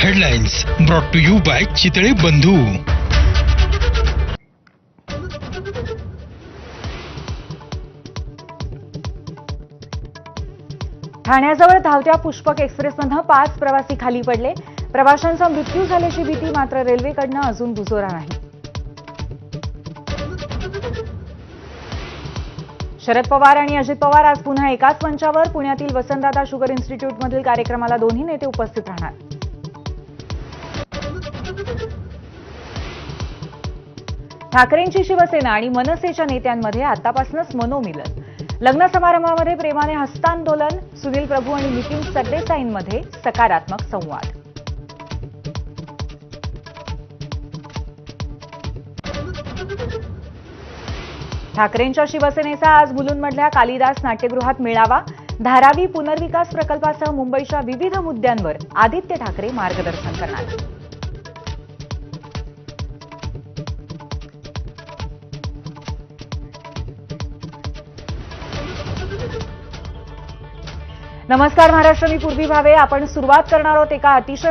Headlines brought to you by Chitale Bandhu ठाण्याजवळ धावत्या पुष्पक एक्सप्रेसमधनं पाच प्रवासी खाली पडले. प्रवाशांचा मृत्यू झाल्याची भीती मात्र रेल्वेकडनं अजून दुजोरा नाही. शरद पवार आणि अजित पवार आज पुन्हा एकाच मंचावर. पुण्यातील वसंतदादा शुगर इन्स्टिट्यूटमधील कार्यक्रमाला दोन्ही नेते उपस्थित राहणार. ठाकरेंची शिवसेना आणि मनसेच्या नेत्यांमध्ये आतापासूनच मनोमिलन. लग्न समारंभामध्ये प्रेमाने हस्तांदोलन सुनील प्रभू आणि नितीन सरदेसाईंमध्ये सकारात्मक संवाद. ठाकरेंच्या शिवसेनेचा आज मुलुंडमधल्या कालिदास नाट्यगृहात मेळावा धारावी पुनर्विकास प्रकल्पासह मुंबईच्या विविध मुद्द्यांवर आदित्य ठाकरे मार्गदर्शन करणार नमस्कार महाराष्ट्र मी पूर्वी भावे. आपण सुरुवात करणार आहोत एका अतिशय